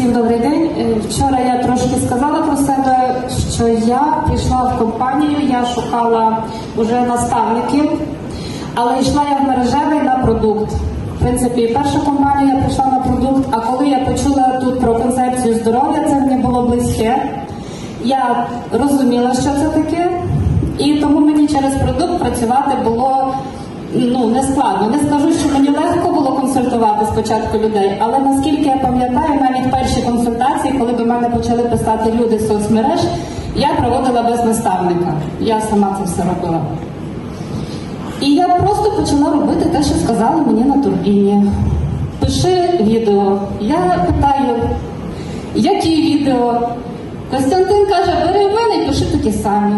Всім добрий день. Е, Вчора я трошки сказала про себе, що я прийшла в компанію, я шукала вже наставників, але йшла я в мережевий на продукт. В принципі, перша компанія я прийшла на продукт, а коли я почула тут про концепцію здоров'я, це мені було близьке. Я розуміла, що це таке, і тому мені через продукт працювати було ну не складно. Не скажу, що мені легко було консультувати спочатку людей, але наскільки я пам'ятаю, мене почали писати люди з соцмереж, я проводила без наставника. Я сама це все робила. І я просто почала робити те, що сказали мені на турбіні. Пиши відео. Я питаю, які відео? Костянтин каже, бери в мене і пиши такі самі.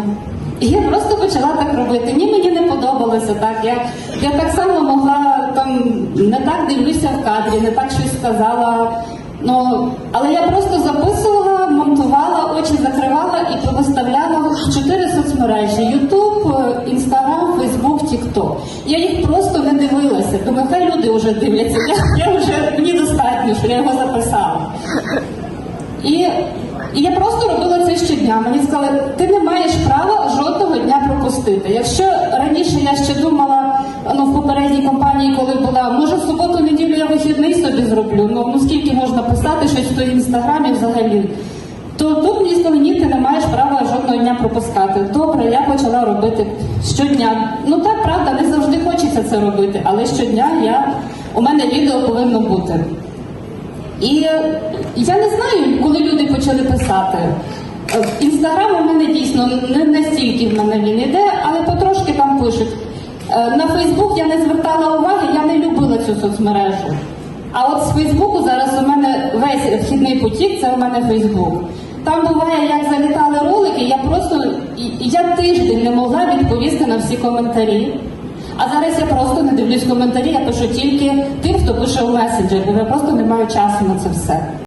І я просто почала так робити. Ні, мені не подобалося так. Я, я так само могла там не так дивлюся в кадрі, не так щось сказала. Ну, але я просто записувала, монтувала, очі закривала і виставляла в чотири соцмережі: Ютуб, Інстаграм, Фейсбук, Тікток. Я їх просто не дивилася. Думаю, хай люди вже дивляться. Я, я вже мені достатньо, що я його записала. І, і я просто робила це щодня. Мені сказали, ти не маєш права жодного дня пропустити. Попередній компанії, коли була, може в суботу, неділю я вихідний собі зроблю. Ну, ну скільки можна писати щось в твоїй інстаграмі взагалі. То тут мені сказали, ні, ти не маєш права жодного дня пропускати. Добре, я почала робити щодня. Ну так, правда, не завжди хочеться це робити, але щодня я у мене відео повинно бути. І е, я не знаю, коли люди почали писати. Е, Інстаграм у мене дійсно не настільки в мене він іде, На Фейсбук я не звертала уваги, я не любила цю соцмережу. А от з Фейсбуку зараз у мене весь вхідний потік, це у мене Фейсбук. Там буває, як залітали ролики, я просто я тиждень не могла відповісти на всі коментарі. А зараз я просто не дивлюсь коментарі, я пишу тільки тим, хто пише у месенджері, я просто не маю часу на це все.